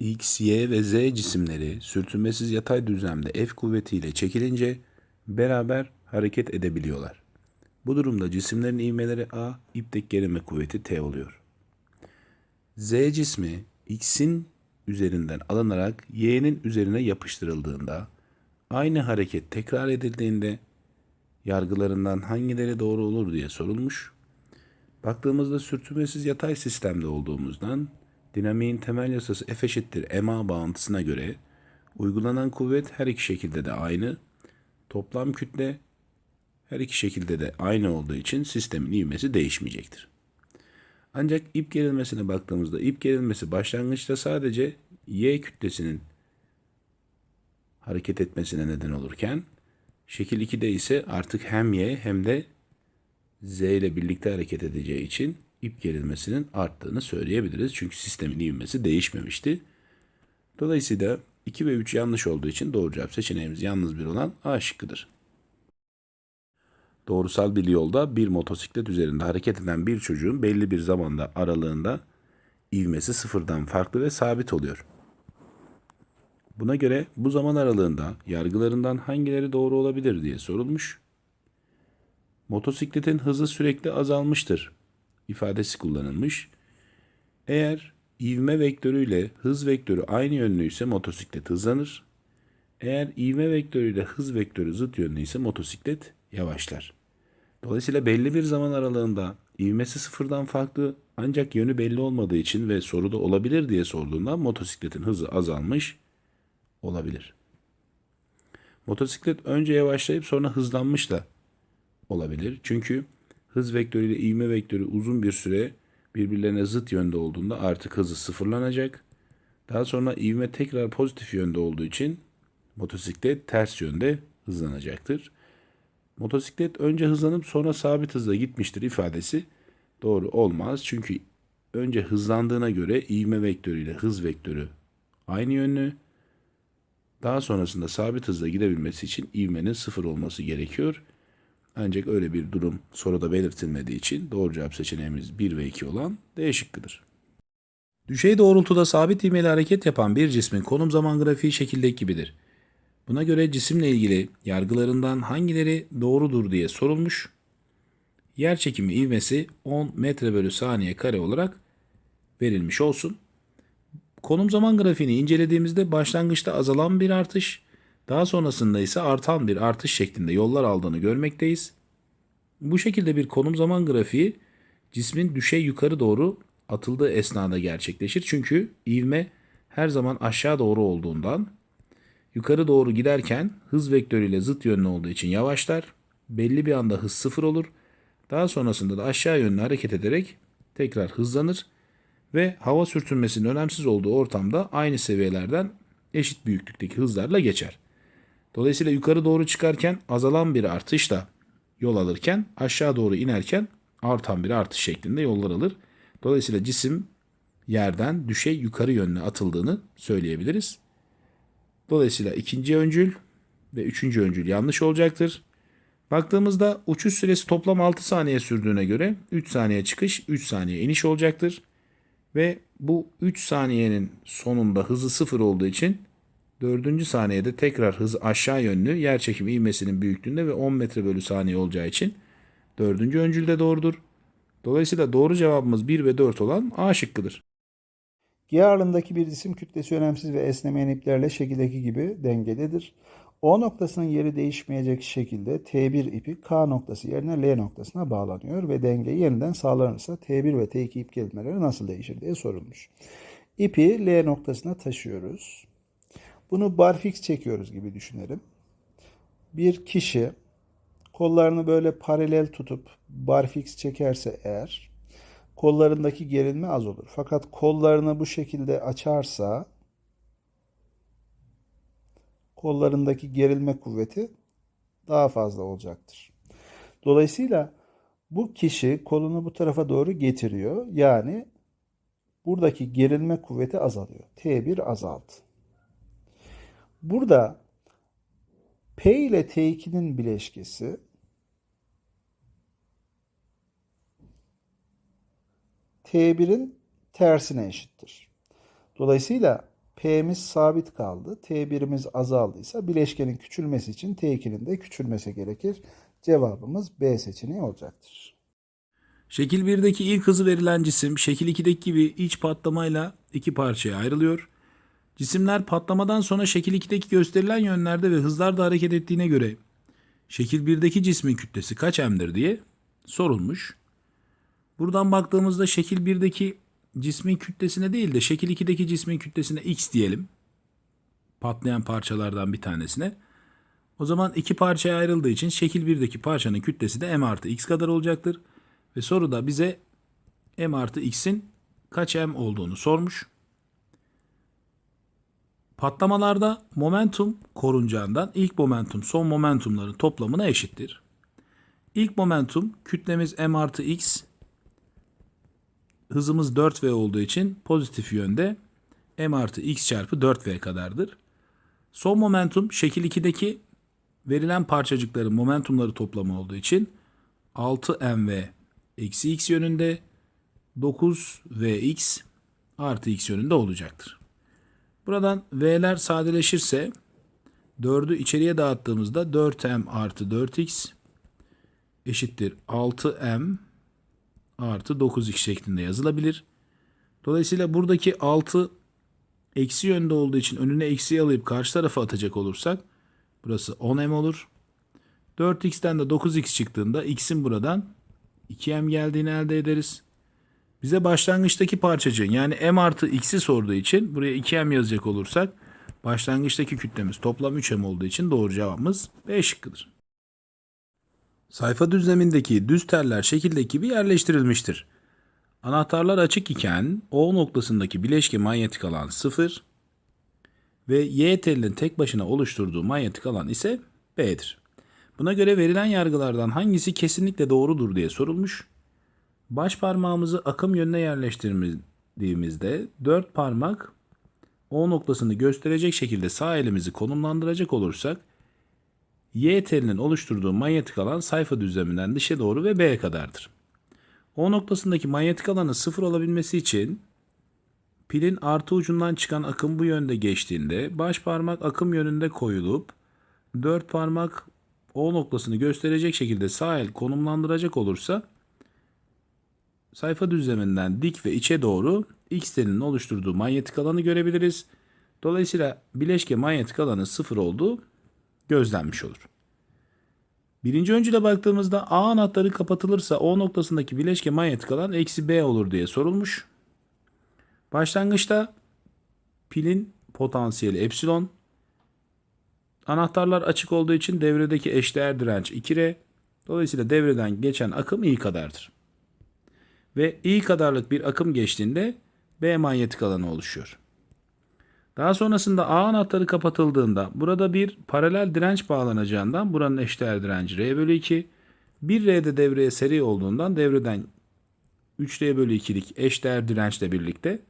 X, Y ve Z cisimleri sürtünmesiz yatay düzlemde F kuvvetiyle çekilince beraber hareket edebiliyorlar. Bu durumda cisimlerin ivmeleri A, ipteki gerilme kuvveti T oluyor. Z cismi X'in üzerinden alınarak Y'nin üzerine yapıştırıldığında aynı hareket tekrar edildiğinde yargılarından hangileri doğru olur diye sorulmuş. Baktığımızda sürtünmesiz yatay sistemde olduğumuzdan dinamiğin temel yasası F eşittir ma bağıntısına göre uygulanan kuvvet her iki şekilde de aynı. Toplam kütle her iki şekilde de aynı olduğu için sistemin ivmesi değişmeyecektir. Ancak ip gerilmesine baktığımızda ip gerilmesi başlangıçta sadece y kütlesinin hareket etmesine neden olurken şekil 2'de ise artık hem y hem de z ile birlikte hareket edeceği için ip gerilmesinin arttığını söyleyebiliriz. Çünkü sistemin ivmesi değişmemişti. Dolayısıyla 2 ve 3 yanlış olduğu için doğru cevap seçeneğimiz yalnız bir olan A şıkkıdır. Doğrusal bir yolda bir motosiklet üzerinde hareket eden bir çocuğun belli bir zamanda aralığında ivmesi sıfırdan farklı ve sabit oluyor. Buna göre bu zaman aralığında yargılarından hangileri doğru olabilir diye sorulmuş. Motosikletin hızı sürekli azalmıştır ifadesi kullanılmış. Eğer ivme vektörüyle hız vektörü aynı yönlüyse motosiklet hızlanır. Eğer ivme vektörüyle hız vektörü zıt yönlü ise motosiklet yavaşlar. Dolayısıyla belli bir zaman aralığında ivmesi sıfırdan farklı ancak yönü belli olmadığı için ve soruda olabilir diye sorduğunda motosikletin hızı azalmış olabilir. Motosiklet önce yavaşlayıp sonra hızlanmış da olabilir. Çünkü hız vektörü ile ivme vektörü uzun bir süre birbirlerine zıt yönde olduğunda artık hızı sıfırlanacak. Daha sonra ivme tekrar pozitif yönde olduğu için motosiklet ters yönde hızlanacaktır. Motosiklet önce hızlanıp sonra sabit hızla gitmiştir ifadesi doğru olmaz. Çünkü önce hızlandığına göre ivme vektörü ile hız vektörü aynı yönlü. Daha sonrasında sabit hızla gidebilmesi için ivmenin sıfır olması gerekiyor. Ancak öyle bir durum soruda belirtilmediği için doğru cevap seçeneğimiz 1 ve 2 olan D şıkkıdır. Düşey doğrultuda sabit ivmeli hareket yapan bir cismin konum zaman grafiği şekildeki gibidir. Buna göre cisimle ilgili yargılarından hangileri doğrudur diye sorulmuş. Yer çekimi ivmesi 10 metre bölü saniye kare olarak verilmiş olsun. Konum zaman grafiğini incelediğimizde başlangıçta azalan bir artış, daha sonrasında ise artan bir artış şeklinde yollar aldığını görmekteyiz. Bu şekilde bir konum zaman grafiği cismin düşey yukarı doğru atıldığı esnada gerçekleşir. Çünkü ivme her zaman aşağı doğru olduğundan yukarı doğru giderken hız vektörüyle zıt yönlü olduğu için yavaşlar. Belli bir anda hız sıfır olur. Daha sonrasında da aşağı yönlü hareket ederek tekrar hızlanır ve hava sürtünmesinin önemsiz olduğu ortamda aynı seviyelerden eşit büyüklükteki hızlarla geçer. Dolayısıyla yukarı doğru çıkarken azalan bir artışla yol alırken aşağı doğru inerken artan bir artış şeklinde yollar alır. Dolayısıyla cisim yerden düşey yukarı yönlü atıldığını söyleyebiliriz. Dolayısıyla ikinci öncül ve üçüncü öncül yanlış olacaktır. Baktığımızda uçuş süresi toplam 6 saniye sürdüğüne göre 3 saniye çıkış, 3 saniye iniş olacaktır. Ve bu 3 saniyenin sonunda hızı sıfır olduğu için 4. saniyede tekrar hız aşağı yönlü yer çekimi ivmesinin büyüklüğünde ve 10 metre bölü saniye olacağı için 4. öncül de doğrudur. Dolayısıyla doğru cevabımız 1 ve 4 olan A şıkkıdır. G ağırlığındaki bir cisim kütlesi önemsiz ve esnemeyen iplerle şekildeki gibi dengededir. O noktasının yeri değişmeyecek şekilde T1 ipi K noktası yerine L noktasına bağlanıyor ve denge yeniden sağlanırsa T1 ve T2 ip gerilmeleri nasıl değişir diye sorulmuş. İpi L noktasına taşıyoruz. Bunu barfix çekiyoruz gibi düşünelim. Bir kişi kollarını böyle paralel tutup barfix çekerse eğer kollarındaki gerilme az olur. Fakat kollarını bu şekilde açarsa kollarındaki gerilme kuvveti daha fazla olacaktır. Dolayısıyla bu kişi kolunu bu tarafa doğru getiriyor. Yani buradaki gerilme kuvveti azalıyor. T1 azaldı. Burada P ile T2'nin bileşkesi T1'in tersine eşittir. Dolayısıyla P'miz sabit kaldı. T1'imiz azaldıysa bileşkenin küçülmesi için T2'nin de küçülmesi gerekir. Cevabımız B seçeneği olacaktır. Şekil 1'deki ilk hızı verilen cisim şekil 2'deki gibi iç patlamayla iki parçaya ayrılıyor. Cisimler patlamadan sonra şekil 2'deki gösterilen yönlerde ve hızlarda hareket ettiğine göre şekil 1'deki cismin kütlesi kaç m'dir diye sorulmuş. Buradan baktığımızda şekil 1'deki cismin kütlesine değil de şekil 2'deki cismin kütlesine x diyelim. Patlayan parçalardan bir tanesine. O zaman iki parçaya ayrıldığı için şekil 1'deki parçanın kütlesi de m artı x kadar olacaktır. Ve soruda bize m artı x'in kaç m olduğunu sormuş. Patlamalarda momentum korunacağından ilk momentum son momentumların toplamına eşittir. İlk momentum kütlemiz m artı x hızımız 4v olduğu için pozitif yönde m artı x çarpı 4v kadardır. Son momentum şekil 2'deki verilen parçacıkların momentumları toplamı olduğu için 6mv eksi x yönünde 9vx artı x yönünde olacaktır. Buradan v'ler sadeleşirse 4'ü içeriye dağıttığımızda 4m artı 4x eşittir 6m artı 9x şeklinde yazılabilir. Dolayısıyla buradaki 6 eksi yönde olduğu için önüne eksiği alıp karşı tarafa atacak olursak burası 10m olur. 4x'ten de 9x çıktığında x'in buradan 2m geldiğini elde ederiz. Bize başlangıçtaki parçacığın yani m artı x'i sorduğu için buraya 2m yazacak olursak başlangıçtaki kütlemiz toplam 3m olduğu için doğru cevabımız B şıkkıdır. Sayfa düzlemindeki düz teller şekildeki gibi yerleştirilmiştir. Anahtarlar açık iken O noktasındaki bileşke manyetik alan 0 ve Y telinin tek başına oluşturduğu manyetik alan ise B'dir. Buna göre verilen yargılardan hangisi kesinlikle doğrudur diye sorulmuş. Baş parmağımızı akım yönüne yerleştirdiğimizde dört parmak O noktasını gösterecek şekilde sağ elimizi konumlandıracak olursak Y telinin oluşturduğu manyetik alan sayfa düzleminden dışa doğru ve B'ye kadardır. O noktasındaki manyetik alanın sıfır olabilmesi için pilin artı ucundan çıkan akım bu yönde geçtiğinde baş parmak akım yönünde koyulup dört parmak O noktasını gösterecek şekilde sağ el konumlandıracak olursa sayfa düzleminden dik ve içe doğru X telinin oluşturduğu manyetik alanı görebiliriz. Dolayısıyla bileşke manyetik alanı sıfır olduğu gözlenmiş olur. Birinci öncüle baktığımızda A anahtarı kapatılırsa O noktasındaki bileşke manyetik alan eksi B olur diye sorulmuş. Başlangıçta pilin potansiyeli epsilon. Anahtarlar açık olduğu için devredeki eşdeğer direnç 2R. Dolayısıyla devreden geçen akım I kadardır. Ve I kadarlık bir akım geçtiğinde B manyetik alanı oluşuyor. Daha sonrasında A anahtarı kapatıldığında burada bir paralel direnç bağlanacağından buranın eşdeğer direnci R bölü 2. 1R de devreye seri olduğundan devreden 3R bölü 2'lik eşdeğer dirençle birlikte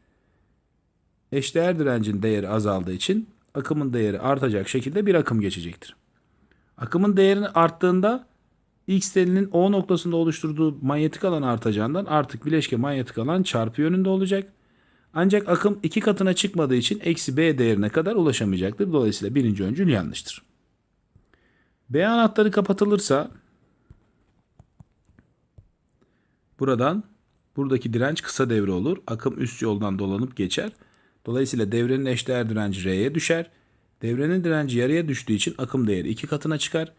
eşdeğer direncin değeri azaldığı için akımın değeri artacak şekilde bir akım geçecektir. Akımın değerini arttığında X telinin O noktasında oluşturduğu manyetik alan artacağından artık bileşke manyetik alan çarpı yönünde olacak. Ancak akım iki katına çıkmadığı için eksi B değerine kadar ulaşamayacaktır. Dolayısıyla birinci öncül yanlıştır. B anahtarı kapatılırsa buradan buradaki direnç kısa devre olur. Akım üst yoldan dolanıp geçer. Dolayısıyla devrenin eşdeğer direnci R'ye düşer. Devrenin direnci yarıya düştüğü için akım değeri iki katına çıkar.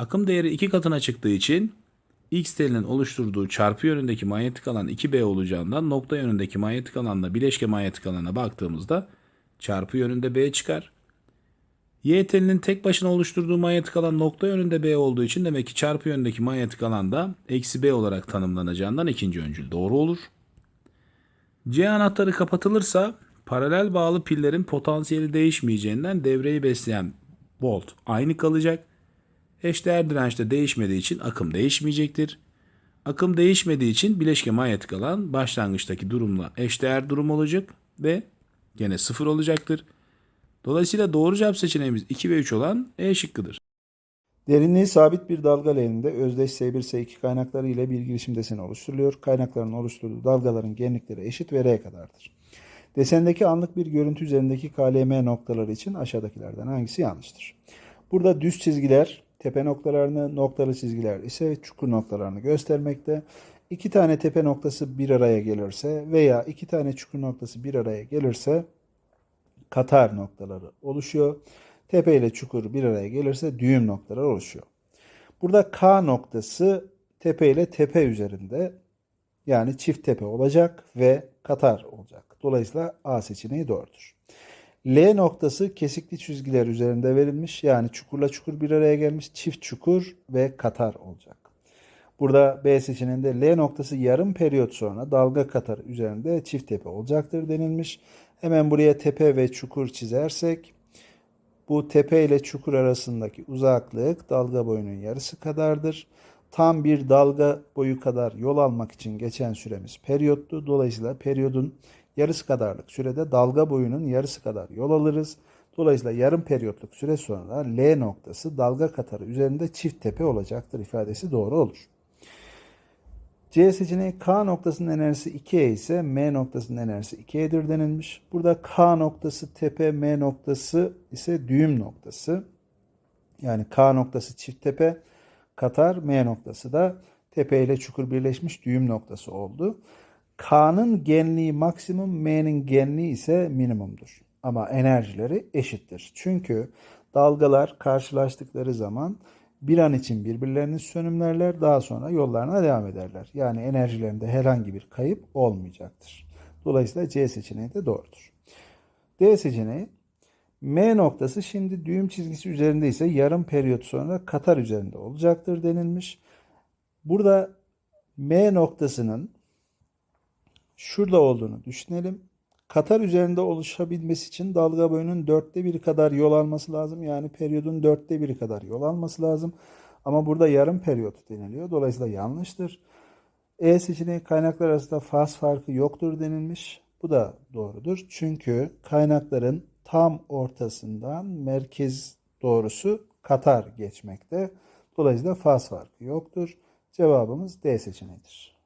Akım değeri iki katına çıktığı için X telinin oluşturduğu çarpı yönündeki manyetik alan 2B olacağından nokta yönündeki manyetik alanla bileşke manyetik alana baktığımızda çarpı yönünde B çıkar. Y telinin tek başına oluşturduğu manyetik alan nokta yönünde B olduğu için demek ki çarpı yönündeki manyetik alan da eksi B olarak tanımlanacağından ikinci öncül doğru olur. C anahtarı kapatılırsa paralel bağlı pillerin potansiyeli değişmeyeceğinden devreyi besleyen volt aynı kalacak. Eşdeğer dirençte değişmediği için akım değişmeyecektir. Akım değişmediği için bileşke manyetik alan başlangıçtaki durumla eşdeğer durum olacak ve gene sıfır olacaktır. Dolayısıyla doğru cevap seçeneğimiz 2 ve 3 olan E şıkkıdır. Derinliği sabit bir dalga leğeninde özdeş S1 S2 kaynakları ile bir girişim deseni oluşturuluyor. Kaynakların oluşturduğu dalgaların genlikleri eşit ve R kadardır. Desendeki anlık bir görüntü üzerindeki KLM noktaları için aşağıdakilerden hangisi yanlıştır? Burada düz çizgiler tepe noktalarını, noktalı çizgiler ise çukur noktalarını göstermekte. İki tane tepe noktası bir araya gelirse veya iki tane çukur noktası bir araya gelirse katar noktaları oluşuyor. Tepe ile çukur bir araya gelirse düğüm noktaları oluşuyor. Burada K noktası tepe ile tepe üzerinde yani çift tepe olacak ve katar olacak. Dolayısıyla A seçeneği doğrudur. L noktası kesikli çizgiler üzerinde verilmiş. Yani çukurla çukur bir araya gelmiş. Çift çukur ve katar olacak. Burada B seçeneğinde L noktası yarım periyot sonra dalga katar üzerinde çift tepe olacaktır denilmiş. Hemen buraya tepe ve çukur çizersek bu tepe ile çukur arasındaki uzaklık dalga boyunun yarısı kadardır. Tam bir dalga boyu kadar yol almak için geçen süremiz periyottu. Dolayısıyla periyodun yarısı kadarlık sürede dalga boyunun yarısı kadar yol alırız. Dolayısıyla yarım periyotluk süre sonra L noktası dalga katarı üzerinde çift tepe olacaktır ifadesi doğru olur. C seçeneği K noktasının enerjisi 2E ise M noktasının enerjisi 2E'dir denilmiş. Burada K noktası tepe, M noktası ise düğüm noktası. Yani K noktası çift tepe, Katar, M noktası da tepe ile çukur birleşmiş düğüm noktası oldu. K'nın genliği maksimum, M'nin genliği ise minimumdur. Ama enerjileri eşittir. Çünkü dalgalar karşılaştıkları zaman bir an için birbirlerini sönümlerler, daha sonra yollarına devam ederler. Yani enerjilerinde herhangi bir kayıp olmayacaktır. Dolayısıyla C seçeneği de doğrudur. D seçeneği M noktası şimdi düğüm çizgisi üzerinde ise yarım periyot sonra katar üzerinde olacaktır denilmiş. Burada M noktasının şurada olduğunu düşünelim. Katar üzerinde oluşabilmesi için dalga boyunun dörtte biri kadar yol alması lazım. Yani periyodun dörtte biri kadar yol alması lazım. Ama burada yarım periyot deniliyor. Dolayısıyla yanlıştır. E seçeneği kaynaklar arasında faz farkı yoktur denilmiş. Bu da doğrudur. Çünkü kaynakların tam ortasından merkez doğrusu Katar geçmekte. Dolayısıyla faz farkı yoktur. Cevabımız D seçeneğidir.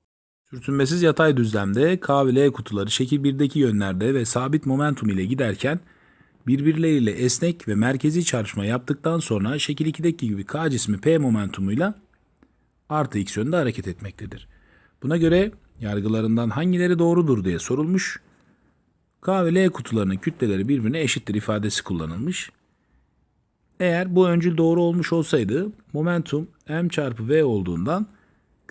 Sürtünmesiz yatay düzlemde K ve L kutuları şekil 1'deki yönlerde ve sabit momentum ile giderken birbirleriyle esnek ve merkezi çarpışma yaptıktan sonra şekil 2'deki gibi K cismi P momentumuyla artı x yönde hareket etmektedir. Buna göre yargılarından hangileri doğrudur diye sorulmuş. K ve L kutularının kütleleri birbirine eşittir ifadesi kullanılmış. Eğer bu öncül doğru olmuş olsaydı momentum m çarpı v olduğundan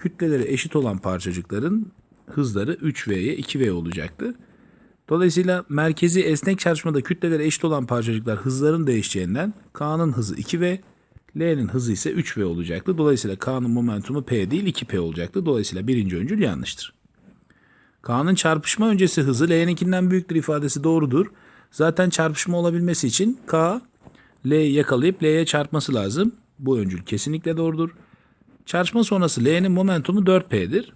kütleleri eşit olan parçacıkların hızları 3v'ye 2v olacaktı. Dolayısıyla merkezi esnek çarpışmada kütleleri eşit olan parçacıklar hızların değişeceğinden K'nın hızı 2v, L'nin hızı ise 3v olacaktı. Dolayısıyla K'nın momentumu P değil 2P olacaktı. Dolayısıyla birinci öncül yanlıştır. K'nın çarpışma öncesi hızı L'ninkinden büyüktür ifadesi doğrudur. Zaten çarpışma olabilmesi için K, L'yi yakalayıp L'ye çarpması lazım. Bu öncül kesinlikle doğrudur. Çarpışma sonrası L'nin momentumu 4P'dir.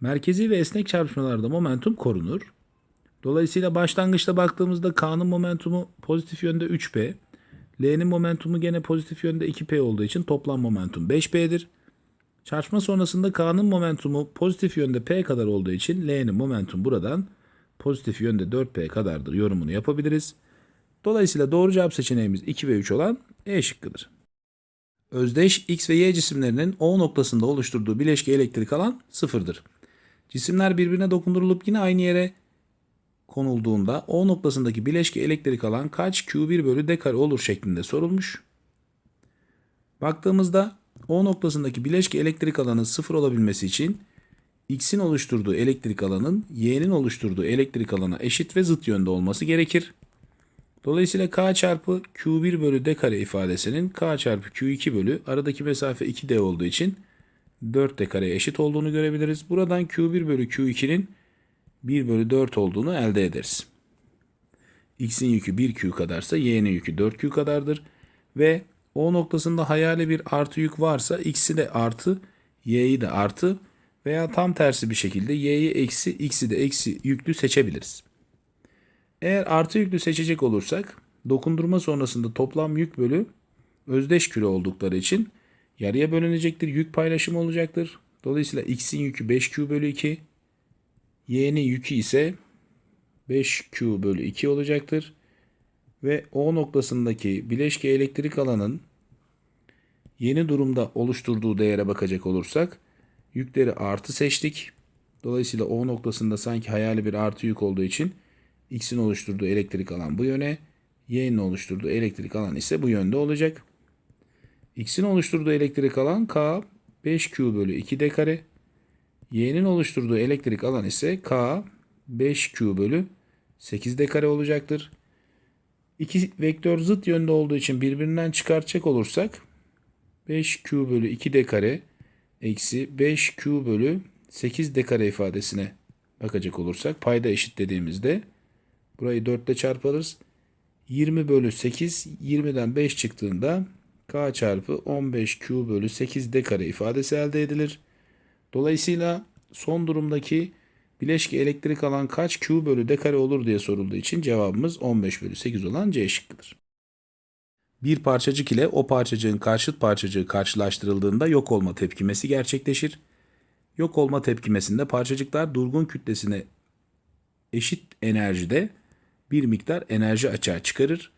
Merkezi ve esnek çarpışmalarda momentum korunur. Dolayısıyla başlangıçta baktığımızda K'nın momentumu pozitif yönde 3P. L'nin momentumu gene pozitif yönde 2P olduğu için toplam momentum 5P'dir. Çarpışma sonrasında K'nın momentumu pozitif yönde P kadar olduğu için L'nin momentum buradan pozitif yönde 4P kadardır yorumunu yapabiliriz. Dolayısıyla doğru cevap seçeneğimiz 2 ve 3 olan E şıkkıdır. Özdeş X ve Y cisimlerinin O noktasında oluşturduğu bileşke elektrik alan sıfırdır. Cisimler birbirine dokundurulup yine aynı yere konulduğunda O noktasındaki bileşke elektrik alan kaç Q1 bölü D kare olur şeklinde sorulmuş. Baktığımızda O noktasındaki bileşke elektrik alanın sıfır olabilmesi için X'in oluşturduğu elektrik alanın Y'nin oluşturduğu elektrik alana eşit ve zıt yönde olması gerekir. Dolayısıyla K çarpı Q1 bölü D kare ifadesinin K çarpı Q2 bölü aradaki mesafe 2D olduğu için 4D kareye eşit olduğunu görebiliriz. Buradan Q1 bölü Q2'nin 1 bölü 4 olduğunu elde ederiz. X'in yükü 1Q kadarsa Y'nin yükü 4Q kadardır. Ve O noktasında hayali bir artı yük varsa X'i de artı, Y'yi de artı veya tam tersi bir şekilde Y'yi eksi, X'i de eksi yüklü seçebiliriz. Eğer artı yüklü seçecek olursak dokundurma sonrasında toplam yük bölü özdeş küre oldukları için yarıya bölünecektir. Yük paylaşımı olacaktır. Dolayısıyla x'in yükü 5q bölü 2. Y'nin yükü ise 5Q bölü 2 olacaktır. Ve O noktasındaki bileşke elektrik alanın yeni durumda oluşturduğu değere bakacak olursak yükleri artı seçtik. Dolayısıyla O noktasında sanki hayali bir artı yük olduğu için X'in oluşturduğu elektrik alan bu yöne, Y'nin oluşturduğu elektrik alan ise bu yönde olacak. X'in oluşturduğu elektrik alan K 5Q bölü 2 d kare. Y'nin oluşturduğu elektrik alan ise K 5Q bölü 8 d kare olacaktır. İki vektör zıt yönde olduğu için birbirinden çıkartacak olursak 5Q bölü 2 d kare eksi 5Q bölü 8 d kare ifadesine bakacak olursak payda eşitlediğimizde burayı 4 ile çarparız. 20 bölü 8 20'den 5 çıktığında k çarpı 15q bölü 8 d kare ifadesi elde edilir. Dolayısıyla son durumdaki bileşke elektrik alan kaç q bölü d kare olur diye sorulduğu için cevabımız 15 bölü 8 olan C şıkkıdır. Bir parçacık ile o parçacığın karşıt parçacığı karşılaştırıldığında yok olma tepkimesi gerçekleşir. Yok olma tepkimesinde parçacıklar durgun kütlesine eşit enerjide bir miktar enerji açığa çıkarır.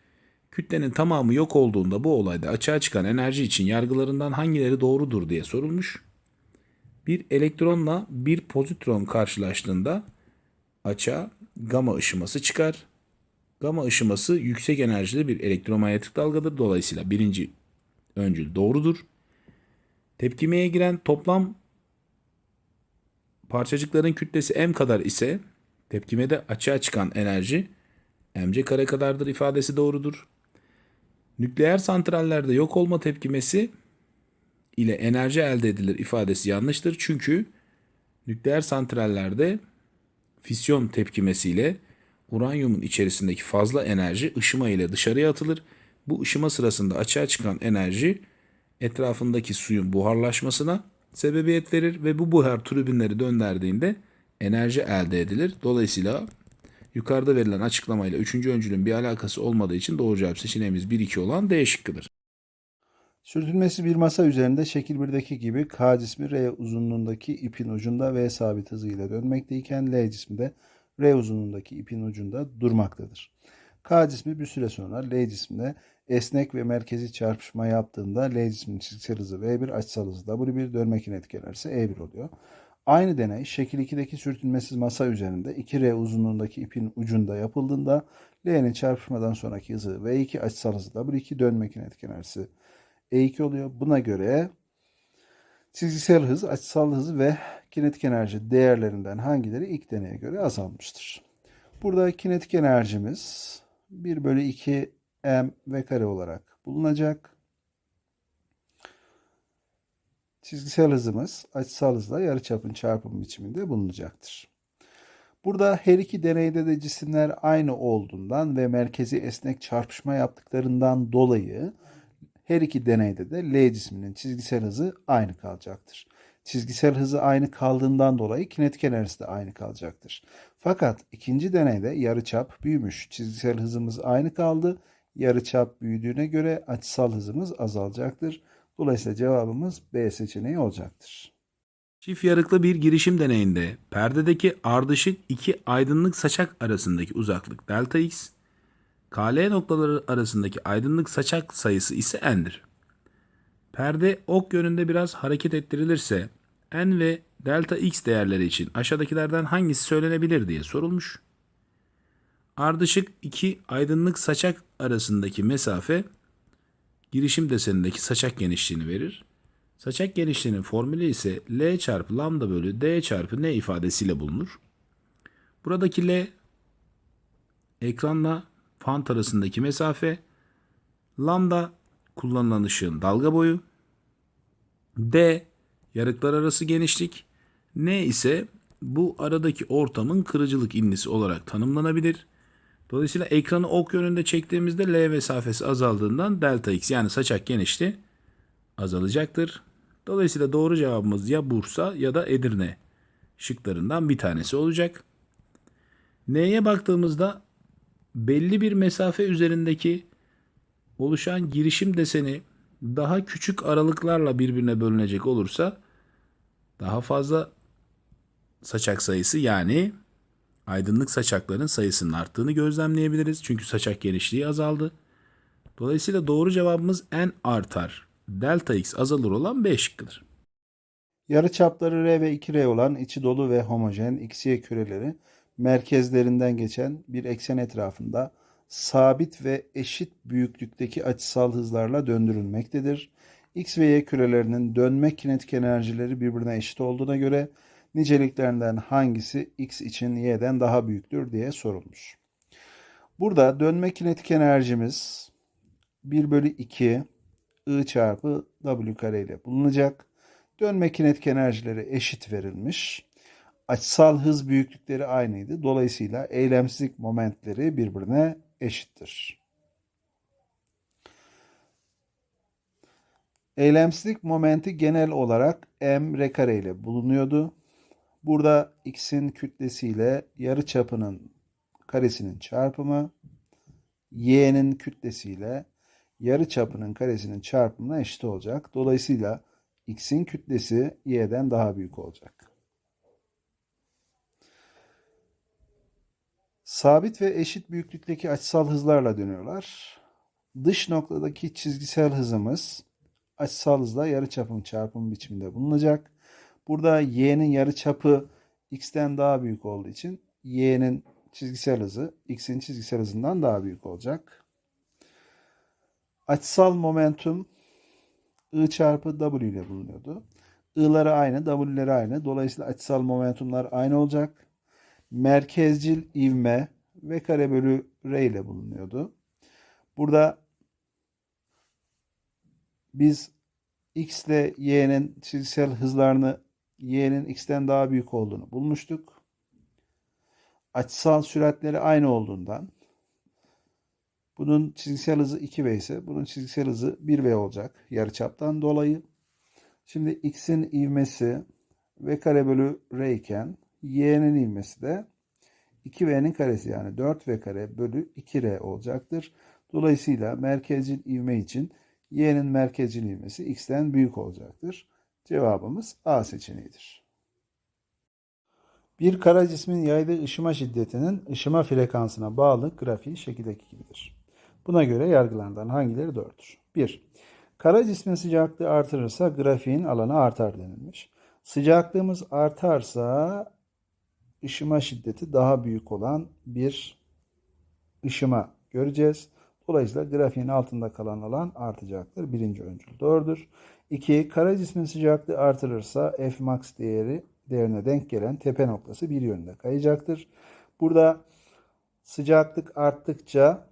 Kütlenin tamamı yok olduğunda bu olayda açığa çıkan enerji için yargılarından hangileri doğrudur diye sorulmuş. Bir elektronla bir pozitron karşılaştığında açığa gama ışıması çıkar. Gama ışıması yüksek enerjili bir elektromanyetik dalgadır. Dolayısıyla birinci öncül doğrudur. Tepkimeye giren toplam parçacıkların kütlesi m kadar ise tepkimede açığa çıkan enerji mc kare kadardır ifadesi doğrudur. Nükleer santrallerde yok olma tepkimesi ile enerji elde edilir ifadesi yanlıştır. Çünkü nükleer santrallerde fisyon tepkimesiyle uranyumun içerisindeki fazla enerji ışıma ile dışarıya atılır. Bu ışıma sırasında açığa çıkan enerji etrafındaki suyun buharlaşmasına sebebiyet verir ve bu buhar tribünleri döndürdüğünde enerji elde edilir. Dolayısıyla yukarıda verilen açıklamayla 3. öncülün bir alakası olmadığı için doğru cevap seçeneğimiz 1-2 olan D şıkkıdır. Sürtünmesi bir masa üzerinde şekil 1'deki gibi K cismi R uzunluğundaki ipin ucunda V sabit hızıyla dönmekteyken L cismi de R uzunluğundaki ipin ucunda durmaktadır. K cismi bir süre sonra L cismine esnek ve merkezi çarpışma yaptığında L cisminin çizgisel hızı V1, açısal hızı W1 dönme kinetik enerjisi E1 oluyor. Aynı deney şekil 2'deki sürtünmesiz masa üzerinde 2R uzunluğundaki ipin ucunda yapıldığında L'nin çarpışmadan sonraki hızı V2 açısal hızı W2 dönme kinetik enerjisi E2 oluyor. Buna göre çizgisel hız, açısal hız ve kinetik enerji değerlerinden hangileri ilk deneye göre azalmıştır? Burada kinetik enerjimiz 1 bölü 2 m v kare olarak bulunacak. Çizgisel hızımız açısal hızla yarıçapın çarpımı biçiminde bulunacaktır. Burada her iki deneyde de cisimler aynı olduğundan ve merkezi esnek çarpışma yaptıklarından dolayı her iki deneyde de L cisminin çizgisel hızı aynı kalacaktır. Çizgisel hızı aynı kaldığından dolayı kinetik enerjisi de aynı kalacaktır. Fakat ikinci deneyde yarıçap büyümüş. Çizgisel hızımız aynı kaldı. Yarıçap büyüdüğüne göre açısal hızımız azalacaktır. Dolayısıyla cevabımız B seçeneği olacaktır. Çift yarıklı bir girişim deneyinde perdedeki ardışık iki aydınlık saçak arasındaki uzaklık delta x, KL noktaları arasındaki aydınlık saçak sayısı ise n'dir. Perde ok yönünde biraz hareket ettirilirse n ve delta x değerleri için aşağıdakilerden hangisi söylenebilir diye sorulmuş. Ardışık iki aydınlık saçak arasındaki mesafe girişim desenindeki saçak genişliğini verir. Saçak genişliğinin formülü ise L çarpı lambda bölü D çarpı N ifadesiyle bulunur. Buradaki L ekranla fant arasındaki mesafe, lambda kullanılan ışığın dalga boyu, D yarıklar arası genişlik, N ise bu aradaki ortamın kırıcılık indisi olarak tanımlanabilir. Dolayısıyla ekranı ok yönünde çektiğimizde L mesafesi azaldığından delta x yani saçak genişliği azalacaktır. Dolayısıyla doğru cevabımız ya Bursa ya da Edirne şıklarından bir tanesi olacak. N'ye baktığımızda belli bir mesafe üzerindeki oluşan girişim deseni daha küçük aralıklarla birbirine bölünecek olursa daha fazla saçak sayısı yani aydınlık saçakların sayısının arttığını gözlemleyebiliriz. Çünkü saçak genişliği azaldı. Dolayısıyla doğru cevabımız n artar. Delta x azalır olan B şıkkıdır. Yarıçapları R ve 2R olan içi dolu ve homojen XY küreleri merkezlerinden geçen bir eksen etrafında sabit ve eşit büyüklükteki açısal hızlarla döndürülmektedir. X ve Y kürelerinin dönme kinetik enerjileri birbirine eşit olduğuna göre niceliklerinden hangisi X için Y'den daha büyüktür diye sorulmuş. Burada dönme kinetik enerjimiz 1 bölü 2 I çarpı W kare ile bulunacak. Dönme kinetik enerjileri eşit verilmiş. Açısal hız büyüklükleri aynıydı. Dolayısıyla eylemsizlik momentleri birbirine eşittir. Eylemsizlik momenti genel olarak m r kare ile bulunuyordu. Burada x'in kütlesiyle yarı çapının karesinin çarpımı y'nin kütlesiyle yarı çapının karesinin çarpımına eşit olacak. Dolayısıyla x'in kütlesi y'den daha büyük olacak. Sabit ve eşit büyüklükteki açısal hızlarla dönüyorlar. Dış noktadaki çizgisel hızımız açısal hızla yarıçapın çarpımı biçiminde bulunacak. Burada y'nin yarıçapı x'ten daha büyük olduğu için y'nin çizgisel hızı x'in çizgisel hızından daha büyük olacak. Açısal momentum I çarpı W ile bulunuyordu. I'ları aynı, W'leri aynı. Dolayısıyla açısal momentumlar aynı olacak. Merkezcil ivme V kare bölü R ile bulunuyordu. Burada biz X ile Y'nin çizgisel hızlarını Y'nin X'ten daha büyük olduğunu bulmuştuk. Açısal süratleri aynı olduğundan bunun çizgisel hızı 2V ise bunun çizgisel hızı 1V olacak yarıçaptan dolayı. Şimdi x'in ivmesi v kare bölü r iken y'nin ivmesi de 2v'nin karesi yani 4v kare bölü 2r olacaktır. Dolayısıyla merkezcil ivme için y'nin merkezcil ivmesi x'ten büyük olacaktır. Cevabımız A seçeneğidir. Bir kara cismin yaydığı ışıma şiddetinin ışıma frekansına bağlı grafiği şekildeki gibidir. Buna göre yargılarından hangileri doğrudur? 1. Kara cismin sıcaklığı artırırsa grafiğin alanı artar denilmiş. Sıcaklığımız artarsa ışıma şiddeti daha büyük olan bir ışıma göreceğiz. Dolayısıyla grafiğin altında kalan alan artacaktır. Birinci öncül doğrudur. 2. Kara cismin sıcaklığı artırırsa F max değeri değerine denk gelen tepe noktası bir yönde kayacaktır. Burada sıcaklık arttıkça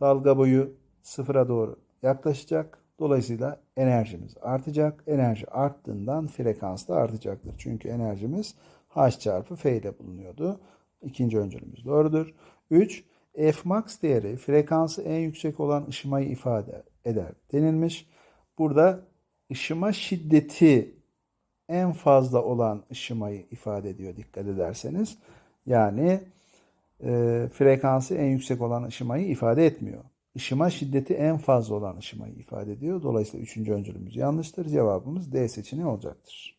dalga boyu sıfıra doğru yaklaşacak. Dolayısıyla enerjimiz artacak. Enerji arttığından frekans da artacaktır. Çünkü enerjimiz H çarpı F ile bulunuyordu. İkinci öncülümüz doğrudur. 3. F max değeri frekansı en yüksek olan ışımayı ifade eder denilmiş. Burada ışıma şiddeti en fazla olan ışımayı ifade ediyor dikkat ederseniz. Yani e, frekansı en yüksek olan ışımayı ifade etmiyor. Işıma şiddeti en fazla olan ışımayı ifade ediyor. Dolayısıyla üçüncü öncülümüz yanlıştır. Cevabımız D seçeneği olacaktır.